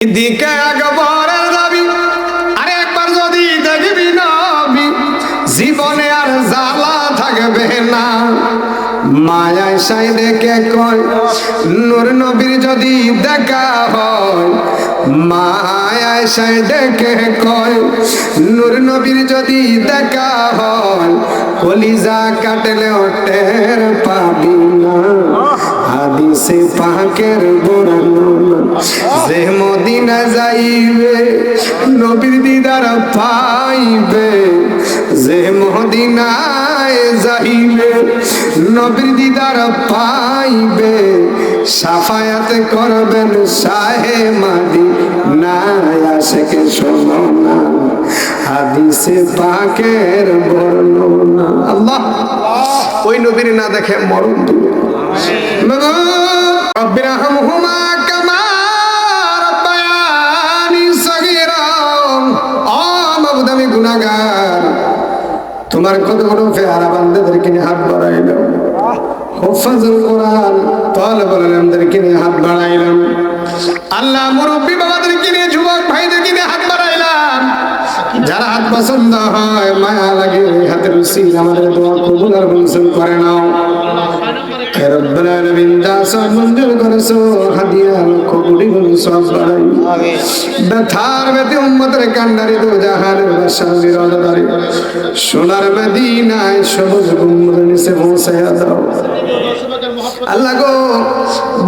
দিকে একবারের দাবি, আরে একবার যদি দেখবি নবী জীবনে আর জ্বালা থাকবে না। মায়ায় সাই দেখে কয়, নূর নবীর যদি দেখা হয়, মায়ায় সাই দেখে কয়, নূর নবীর যদি দেখা হয়, কলিজা কাটলে টের পাবি। হাদিসে পাকের বর্ণনা যে মদিনা যাইবে, নবীর দিদার পাইবে। যে মদিনায় যাইবে, নবীর দিদার পাইবে। সাফায়াত করবেন শাহে মাদি নাই আশেকে শোনো না হাদিসে পাকের বর্ণনা। আল্লাহ, ওই নবীর না দেখে মরণ দিবে رب ارحمهما كما ربياني صغيرا ও মাবুদ আমি গুনাহগার তোমার কত বড় ফেয়ারা বান্দাদেরকে নিয়ে হাত বাড়াইলাম হুফাজুল কোরআন তালেবুল ইলমদেরকে নিয়ে হাত বাড়াইলাম আল্লাহ মুরব্বী বাবাদেরকে নিয়ে যুবক ভাইদেরকে নিয়ে হাত বাড়াইলাম যারা হাত পছন্দ হয় মায়া লাগে ওই হাতের উসিল আমাদের দোয়া কবুল আর মঞ্জুর করে নাও হে রব্বুল আলামিন যা সব মঞ্জুর করেছ হাদিয়া লক্ষ কোটি গুণ সব বাড়াই। ব্যথার ব্যথি উম্মতের কান্ডারি দু জাহানের বাসার বিরোধদারি সোনার মদিনায় সবুজ গুম্বদের নিচে পৌঁছাইয়া দাও। আল্লাহ গো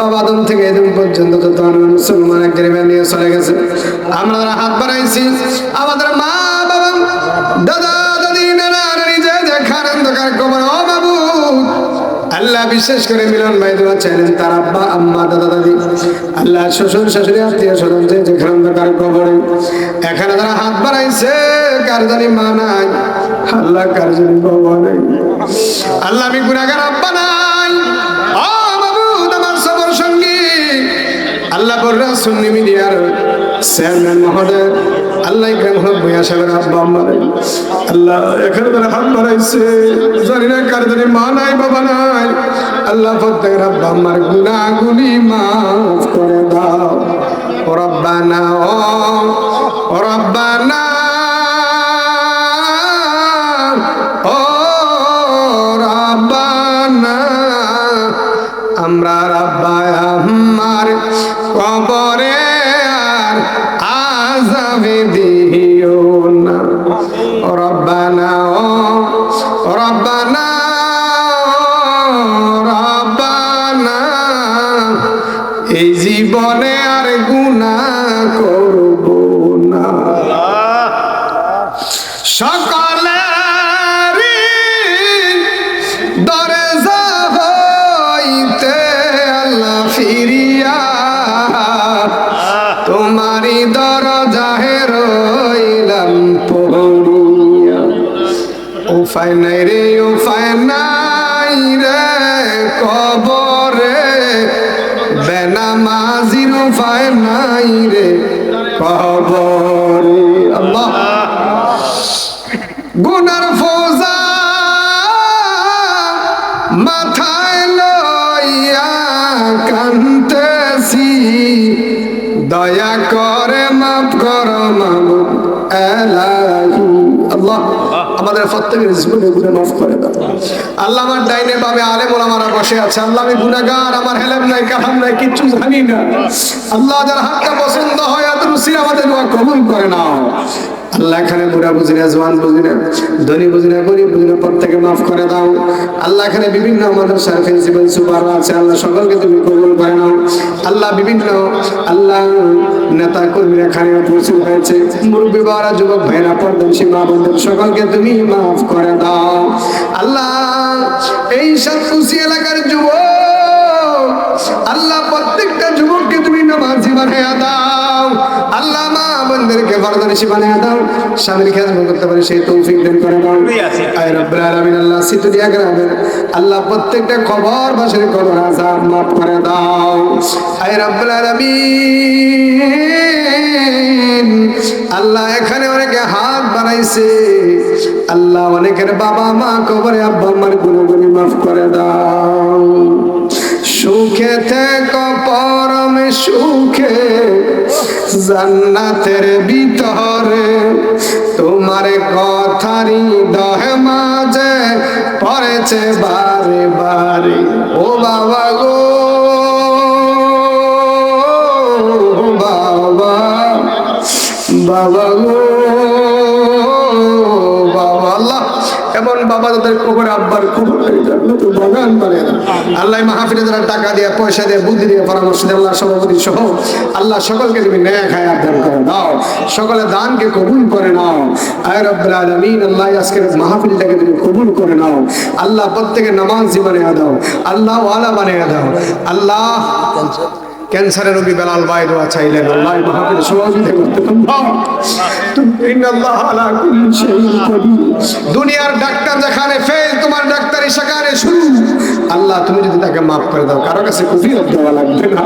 বাবা দম থেকে এদিন পর্যন্ত যত মুসলমান নিয়ে চলে গেছে। আমরা হাত বাড়াইছি আমাদের মা বিশেষ করে মিলন ভাই দোয়া চাইলেন তার আব্বা, আম্মা, দাদা, দাদি। আল্লাহ শ্বশুর, শাশুড়ি, আত্মীয় স্বজন, যে যেখানে অন্ধকার কবরে। এখানে তারা হাত বাড়াইছে, কার জানি মা নাই, আল্লাহ কার জানি বাবা নাই। আল্লাহ আমি গুনাগার আব্বা নাই। আমার সবর সঙ্গী। আল্লাহ বলরা সুন্নি মিডিয়ার চেয়ারম্যান মহোদয় আল্লাহ কেন বইয়া সাহেবের আব্বা আম্মা আল্লাহ এখানে তারা হাত বাড়াইছে। জানি না কার জানি মা নাই, বাবা নাই। আল্লাহ প্রত্যেকের আব্বা আম্মার গুনাহগুলি মাফ করে দাও। রব্বানা ও রব্বানা। এই জীবনে আর গুনাহ করব না। সকলেরই দরজা ফিরিয়া তোমারি রে উপায় নাই রে, কবরে বেনামাজির নাই রে কবরে আল্লাহ। গুনার ফৌজা মাথায় লইয়া কান্তেছি দয়া করে মাফ কর মামু এলাহি আমাদের প্রত্যেকের জীবনে গুণে মাফ করে দাও। আল্লাহ আমার ডাইনে বাবে আলে আমার বসে আছে। আল্লাহ আমি গুনাগার আমার হেলেম নাই কাহাম নাই, কিচ্ছু জানি না। আল্লাহ যার হাতটা পছন্দ হয় আদরুসি আমাদের কবুল করে নাও। আল্লাহ এখানে বুড়া বুঝি না, জোয়ান বুঝি না, ধনী বুঝি না, গরিব বুঝি না, প্রত্যেকে মাফ করে দাও। আল্লাহ এখানে বিভিন্ন আমাদের স্যার প্রিন্সিপাল সুপার আছে, আল্লাহ সকলকে তুমি কবুল করে নাও। আল্লাহ বিভিন্ন আল্লাহ নেতা কর্মীরা এখানে উপস্থিত হয়েছে মুরব্বী বারা যুবক ভাইরা পর্দানসী মা বন্ধু সকলকে তুমি মাফ করে দাও। আল্লাহ এই সাতকুশি এলাকার যুবক, আল্লাহ প্রত্যেকটা যুবককে তুমি নামাজি বানিয়ে দাও। বোনদেরকে ফরদানিসি বানিয়ে দাও। স্বামীর খেদমত করতে পারে সেই তৌফিক দান করে দাও আয় রব্বুল আলামিন আল্লাহ সিতুদিয়া গ্রামের আল্লাহ প্রত্যেকটা খবর বাসের খবর আজাব মাফ করে দাও। আয় রব্বুল আলামিন আল্লাহ এখানে অনেকে হাত বাড়াইছে। আল্লাহ অনেকের বাবা মা কবরে আব্বা আমার গুণগুলি মাফ করে দাও। জান্নাতের ভিতরে। তোমার কথারি দহে মাঝে পড়েছে বারে বারে। ও বাবা গো বাবা বাবা গো বাবা আল্লাহ। এমন বাবা তাদের কবর আব্বার কবর বাগান বানিয়ে। আল্লাহ মাহফিলে যারা টাকা দিয়ে পয়সা দিয়ে বুদ্ধি দিয়ে পরামর্শ দিয়ে আল্লাহ সভাপতি সহ আল্লাহ সকলকে তুমি ন্যায় খায় দান করে দাও সকলে দানকে কবুল করে নাও। আয় রব্বুল আলামিন আল্লাহ আজকের মাহফিলটাকে তুমি কবুল করে নাও। আল্লাহ প্রত্যেকের নামাজ বানিয়ে দাও আল্লাহ ওয়ালা বানিয়ে দাও। আল্লাহ ক্যান্সারের রোগী বেলাল ভাই দোয়া চাইলেন, আল্লাহ মাহফিল সহযোগিতা করতে দুনিয়ার ডাক্তার যেখানে ফেল তোমার ডাক্তারি সেখানে শুরু। আল্লাহ, তুমি যদি তাকে মাফ করে দাও, কারও কাছে কুফিরত দেওয়া লাগবে না।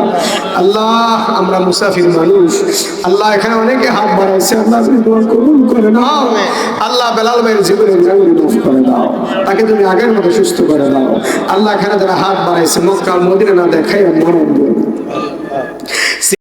আল্লাহ, আমরা মুসাফির মানুষ। আল্লাহ, এখানে অনেকে হাত বাড়াইছে। আল্লাহ, তুমি তোমার কবুল করে নাও। আল্লাহ, বেলাল ভাইয়ের জীবনের জামিন মাফ করে দাও। তাকে তুমি আগের মতো সুস্থ করে দাও। আল্লাহ, এখানে যারা হাত বাড়াইছে, মক্কা, মদিনা না দেখাই মরণ দিও Se